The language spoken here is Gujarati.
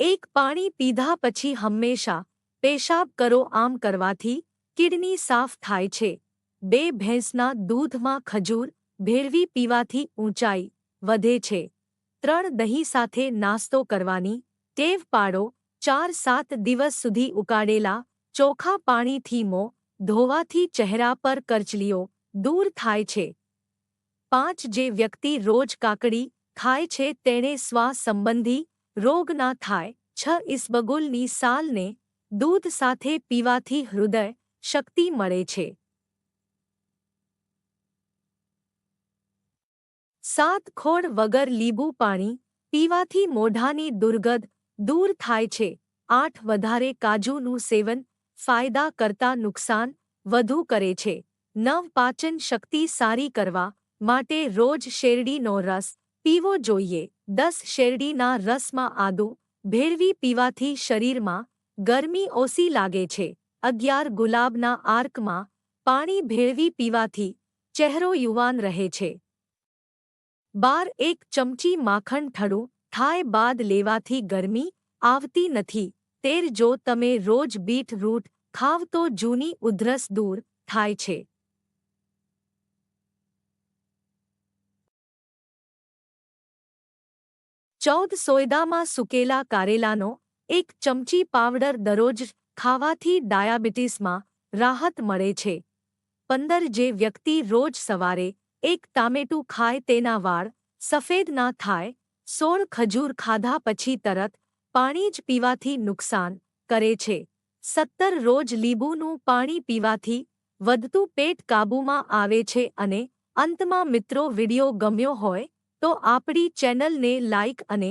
એક પાણી પીધા પછી હંમેશા પેશાબ કરો આમ કરવાથી કિડની સાફ થાય છે. બે ભેંસના દૂધમાં ખજૂર ભેળવી પીવાથી ઊંચાઈ વધે છે. ત્રણ દહીં સાથે નાસ્તો કરવાની ટેવ પાડો. ચાર સાત દિવસ સુધી ઉકાળેલા ચોખા પાણીથી મો ધોવાથી ચહેરા પર કરચલીઓ દૂર થાય છે. પાંચ જે વ્યક્તિ રોજ કાકડી ખાય છે તેણે શ્વાસ સંબંધી રોગ ના થાય. છ ઇસબગુલની સાલને દૂધ સાથે પીવાથી હૃદય શક્તિ મળે છે. સાત ખોળ વગર લીંબુ પાણી પીવાથી મોઢાની દુર્ગંધ દૂર થાય છે. આઠ વધારે કાજુનું સેવન ફાયદા કરતા નુકસાન વધુ કરે છે. નવ પાચન શક્તિ સારી કરવા માટે રોજ શેરડીનો રસ પીવો જોઈએ. દસ શેરડીના રસમાં આદુ ભેળવી પીવાથી શરીરમાં ગરમી ઓછી લાગે છે. અગિયાર ગુલાબના આર્કમાં પાણી ભેળવી પીવાથી ચહેરો યુવાન રહે છે. બાર એક ચમચી માખણ ઠળું થાય બાદ લેવાથી ગરમી આવતી નથી. તેર જો તમે રોજ બીટ રૂટ ખાવ તો જૂની ઉધરસ દૂર થાય છે. ચૌદ સોયદામાં સુકેલા કારેલાનો એક ચમચી પાવડર દરરોજ ખાવાથી ડાયાબિટીસમાં રાહત મળે છે. પંદર જે વ્યક્તિ રોજ સવારે એક ટામેટું ખાય તેના વાળ સફેદ ના થાય, સોળ ખજૂર ખાધા પછી તરત પાણી જ પીવાથી નુકસાન કરે છે. સત્તર રોજ લીંબુનું પાણી પીવાથી વધતું પેટ કાબૂમાં આવે છે અને અંતમાં મિત્રો વિડિયો ગમ્યો હોય તો આપણી ચેનલને લાઇક અને